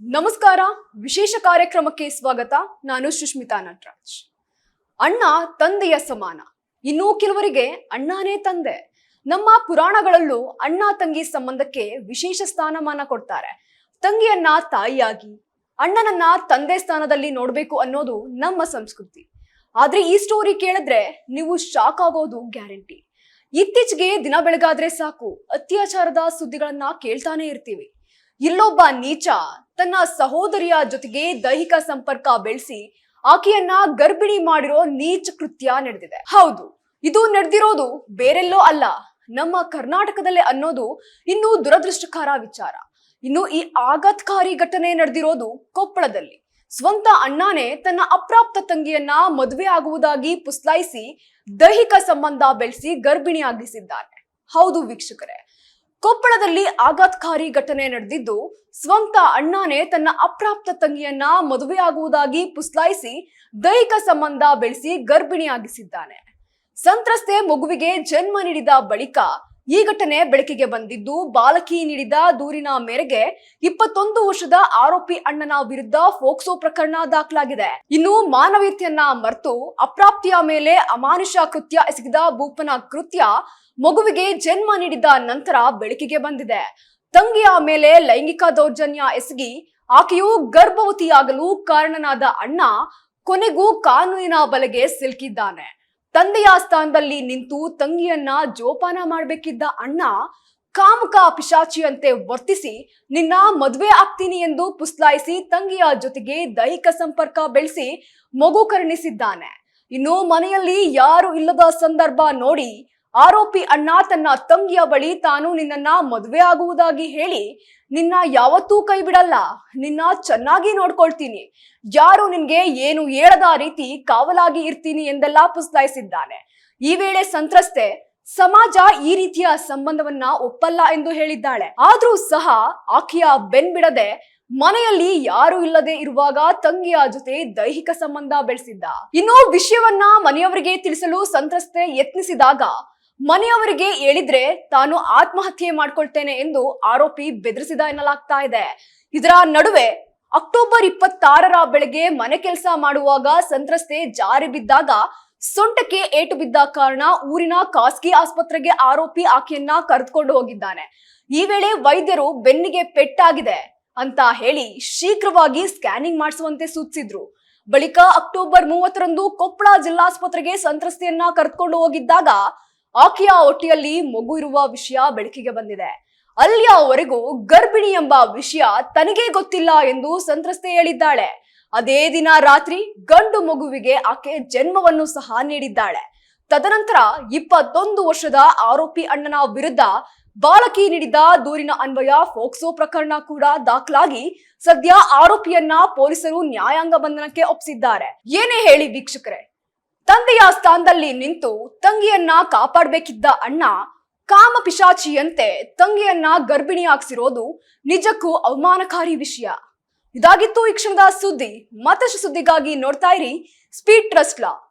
ನಮಸ್ಕಾರ. ವಿಶೇಷ ಕಾರ್ಯಕ್ರಮಕ್ಕೆ ಸ್ವಾಗತ. ನಾನು ಸುಷ್ಮಿತಾ ನಟರಾಜ್. ಅಣ್ಣ ತಂದೆಯ ಸಮಾನ. ಇನ್ನೂ ಕೆಲವರಿಗೆ ಅಣ್ಣನೇ ತಂದೆ. ನಮ್ಮ ಪುರಾಣಗಳಲ್ಲೂ ಅಣ್ಣ ತಂಗಿ ಸಂಬಂಧಕ್ಕೆ ವಿಶೇಷ ಸ್ಥಾನಮಾನ ಕೊಡ್ತಾರೆ. ತಂಗಿಯನ್ನ ತಾಯಿಯಾಗಿ, ಅಣ್ಣನನ್ನ ತಂದೆ ಸ್ಥಾನದಲ್ಲಿ ನೋಡ್ಬೇಕು ಅನ್ನೋದು ನಮ್ಮ ಸಂಸ್ಕೃತಿ. ಆದ್ರೆ ಈ ಸ್ಟೋರಿ ಕೇಳಿದ್ರೆ ನೀವು ಶಾಕ್ ಆಗೋದು ಗ್ಯಾರಂಟಿ ಇತ್ತೀಚೆಗೆ ದಿನ ಬೆಳಗಾದ್ರೆ ಸಾಕು. ಅತ್ಯಾಚಾರದ ಸುದ್ದಿಗಳನ್ನ ಕೇಳ್ತಾನೆ ಇರ್ತೀವಿ. ಇಲ್ಲೊಬ್ಬ ನೀಚ ತನ್ನ ಸಹೋದರಿಯ ಜೊತೆಗೆ ದೈಹಿಕ ಸಂಪರ್ಕ ಬೆಳೆಸಿ ಆಕೆಯನ್ನ ಗರ್ಭಿಣಿ ಮಾಡಿರೋ ನೀಚ ಕೃತ್ಯ ನಡೆದಿದೆ. ಹೌದು, ಇದು ನಡೆದಿರೋದು ಬೇರೆಲ್ಲೋ ಅಲ್ಲ. ನಮ್ಮ ಕರ್ನಾಟಕದಲ್ಲೇ ಅನ್ನೋದು ಇನ್ನು ದುರದೃಷ್ಟಕರ ವಿಚಾರ. ಇನ್ನು ಈ ಆಘಾತಕಾರಿ ಘಟನೆ ನಡೆದಿರೋದು ಕೊಪ್ಪಳದಲ್ಲಿ. ಸ್ವಂತ ಅಣ್ಣನೇ ತನ್ನ ಅಪ್ರಾಪ್ತ ತಂಗಿಯನ್ನ ಮದುವೆ ಆಗುವುದಾಗಿ ಪುಸ್ಲಾಯಿಸಿ ದೈಹಿಕ ಸಂಬಂಧ ಬೆಳೆಸಿ ಗರ್ಭಿಣಿಯಾಗಿಸಿದ್ದಾನೆ. ಹೌದು ವೀಕ್ಷಕರೇ ಕೊಪ್ಪಳದಲ್ಲಿ ಆಘಾತಕಾರಿ ಘಟನೆ ನಡೆದಿದ್ದು, ಸ್ವಂತ ಅಣ್ಣನೇ ತನ್ನ ಅಪ್ರಾಪ್ತ ತಂಗಿಯನ್ನ ಮದುವೆಯಾಗುವುದಾಗಿ ಪುಸ್ಲಾಯಿಸಿ ದೈಹಿಕ ಸಂಬಂಧ ಬೆಳೆಸಿ ಗರ್ಭಿಣಿಯಾಗಿಸಿದ್ದಾನೆ. ಸಂತ್ರಸ್ತೆ ಮಗುವಿಗೆ ಜನ್ಮ ನೀಡಿದ ಬಳಿಕ ಈ ಘಟನೆ ಬೆಳಕಿಗೆ ಬಂದಿದ್ದು ಬಾಲಕಿ ನೀಡಿದ ದೂರಿನ ಮೇರೆಗೆ ಇಪ್ಪತ್ತೊಂದು ವರ್ಷದ ಆರೋಪಿ ಅಣ್ಣನ ವಿರುದ್ಧ ಫೋಕ್ಸೋ ಪ್ರಕರಣ ದಾಖಲಾಗಿದೆ. ಇನ್ನು ಮಾನವೀಯತೆಯನ್ನ ಮರೆತು ಅಪ್ರಾಪ್ತಿಯ ಮೇಲೆ ಅಮಾನುಷ ಕೃತ್ಯ ಎಸಗಿದ ಭೂಪನ ಕೃತ್ಯ ಮಗುವಿಗೆ ಜನ್ಮ ನೀಡಿದ ನಂತರ ಬೆಳಕಿಗೆ ಬಂದಿದೆ. ತಂಗಿಯ ಮೇಲೆ ಲೈಂಗಿಕ ದೌರ್ಜನ್ಯ ಎಸಗಿ ಆಕೆಯು ಗರ್ಭವತಿಯಾಗಲು ಕಾರಣನಾದ ಅಣ್ಣ ಕೊನೆಗೂ ಕಾನೂನಿನ ಬಲೆಗೆ ಸಿಲುಕಿದ್ದಾನೆ. ತಂದೆಯ ಸ್ಥಾನದಲ್ಲಿ ನಿಂತು ತಂಗಿಯನ್ನ ಜೋಪಾನ ಮಾಡಬೇಕಿದ್ದ ಅಣ್ಣ ಕಾಮಕ ಪಿಶಾಚಿಯಂತೆ ವರ್ತಿಸಿ, ನಿನ್ನ ಮದುವೆ ಆಗ್ತೀನಿ ಎಂದು ಪುಸ್ಲಾಯಿಸಿ ತಂಗಿಯ ಜೊತೆಗೆ ದೈಹಿಕ ಸಂಪರ್ಕ ಬೆಳೆಸಿ ಮಗು ಕರುಣಿಸಿದ್ದಾನೆ. ಇನ್ನು ಮನೆಯಲ್ಲಿ ಯಾರು ಇಲ್ಲದ ಸಂದರ್ಭ ನೋಡಿ ಆರೋಪಿ ಅಣ್ಣ ತನ್ನ ತಂಗಿಯ ಬಳಿ ತಾನು ನಿನ್ನನ್ನ ಮದುವೆ ಆಗುವುದಾಗಿ ಹೇಳಿ ನಿನ್ನ ಯಾವತ್ತೂ ಕೈ ಬಿಡಲ್ಲ ನಿನ್ನ ಚೆನ್ನಾಗಿ ನೋಡ್ಕೊಳ್ತೀನಿ. ಯಾರು ನಿನ್ಗೆ ಏನು ಹೇಳದ ರೀತಿ ಕಾವಲಾಗಿ ಇರ್ತೀನಿ ಎಂದೆಲ್ಲ ಪುಸ್ತಾಯಿಸಿದ್ದಾನೆ. ಈ ವೇಳೆ ಸಂತ್ರಸ್ತೆ, ಸಮಾಜ ಈ ರೀತಿಯ ಸಂಬಂಧವನ್ನ ಒಪ್ಪಲ್ಲ ಎಂದು ಹೇಳಿದ್ದಾಳೆ. ಆದ್ರೂ ಸಹ ಆಕೆಯ ಬೆನ್ ಬಿಡದೆ ಮನೆಯಲ್ಲಿ ಯಾರು ಇಲ್ಲದೆ ಇರುವಾಗ ತಂಗಿಯ ಜೊತೆ ದೈಹಿಕ ಸಂಬಂಧ ಬೆಳೆಸಿದ್ದ. ಇನ್ನು ವಿಷಯವನ್ನ ಮನೆಯವರಿಗೆ ತಿಳಿಸಲು ಸಂತ್ರಸ್ತೆ ಯತ್ನಿಸಿದಾಗ ಮನೆಯವರಿಗೆ ಹೇಳಿದ್ರೆ ತಾನು ಆತ್ಮಹತ್ಯೆ ಮಾಡ್ಕೊಳ್ತೇನೆ ಎಂದು ಆರೋಪಿ ಬೆದರಿಸಿದ ಎನ್ನಲಾಗ್ತಾ ಇದೆ. ಇದರ ನಡುವೆ ಅಕ್ಟೋಬರ್ ಇಪ್ಪತ್ತಾರರ ಬೆಳಗ್ಗೆ ಮನೆ ಕೆಲಸ ಮಾಡುವಾಗ ಸಂತ್ರಸ್ತೆ ಜಾರಿ ಬಿದ್ದಾಗ ಸೊಂಟಕ್ಕೆ ಏಟು ಬಿದ್ದ ಕಾರಣ ಊರಿನ ಖಾಸಗಿ ಆಸ್ಪತ್ರೆಗೆ ಆರೋಪಿ ಆಕೆಯನ್ನ ಕರೆದುಕೊಂಡು ಹೋಗಿದ್ದಾನೆ. ಈ ವೇಳೆ ವೈದ್ಯರು ಬೆನ್ನಿಗೆ ಪೆಟ್ಟಾಗಿದೆ ಅಂತ ಹೇಳಿ ಶೀಘ್ರವಾಗಿ ಸ್ಕ್ಯಾನಿಂಗ್ ಮಾಡಿಸುವಂತೆ ಸೂಚಿಸಿದ್ರು. ಬಳಿಕ ಅಕ್ಟೋಬರ್ ಮೂವತ್ತರಂದು ಕೊಪ್ಪಳ ಜಿಲ್ಲಾಸ್ಪತ್ರೆಗೆ ಸಂತ್ರಸ್ತೆಯನ್ನ ಕರೆದುಕೊಂಡು ಹೋಗಿದ್ದಾಗ ಆಕೆಯ ಹೊಟ್ಟೆಯಲ್ಲಿ ಮಗು ಇರುವ ವಿಷಯ ಬೆಳಕಿಗೆ ಬಂದಿದೆ. ಅಲ್ಲಿಯವರೆಗೂ ಗರ್ಭಿಣಿ ಎಂಬ ವಿಷಯ ತನಗೇ ಗೊತ್ತಿಲ್ಲ ಎಂದು ಸಂತ್ರಸ್ತೆ ಹೇಳಿದ್ದಾಳೆ. ಅದೇ ದಿನ ರಾತ್ರಿ ಗಂಡು ಮಗುವಿಗೆ ಆಕೆ ಜನ್ಮವನ್ನು ಸಹ ನೀಡಿದ್ದಾಳೆ. ತದನಂತರ ಇಪ್ಪತ್ತೊಂದು ವರ್ಷದ ಆರೋಪಿ ಅಣ್ಣನ ವಿರುದ್ಧ ಬಾಲಕಿ ನೀಡಿದ ದೂರಿನ ಅನ್ವಯ ಫೋಕ್ಸೋ ಪ್ರಕರಣ ಕೂಡ ದಾಖಲಾಗಿ ಸದ್ಯ ಆರೋಪಿಯನ್ನ ಪೊಲೀಸರು ನ್ಯಾಯಾಂಗ ಬಂಧನಕ್ಕೆ ಒಪ್ಪಿಸಿದ್ದಾರೆ. ಏನೇ ಹೇಳಿ ವೀಕ್ಷಕರೇ ತಂದೆಯ ಸ್ಥಾನದಲ್ಲಿ ನಿಂತು ತಂಗಿಯನ್ನ ಕಾಪಾಡಬೇಕಿದ್ದ ಅಣ್ಣ ಕಾಮ ಪಿಶಾಚಿಯಂತೆ ತಂಗಿಯನ್ನ ಗರ್ಭಿಣಿ ಹಾಕ್ಸಿರೋದು ನಿಜಕ್ಕೂ ಅವಮಾನಕಾರಿ ವಿಷಯ. ಇದಾಗಿತ್ತು ಈ ಕ್ಷಣದ ಸುದ್ದಿ. ಮತ್ತಷ್ಟು ಸುದ್ದಿಗಾಗಿ ನೋಡ್ತಾ ಇರಿ ಸ್ಪೀಡ್ ಟ್ರಸ್ಟ್ ಲಾ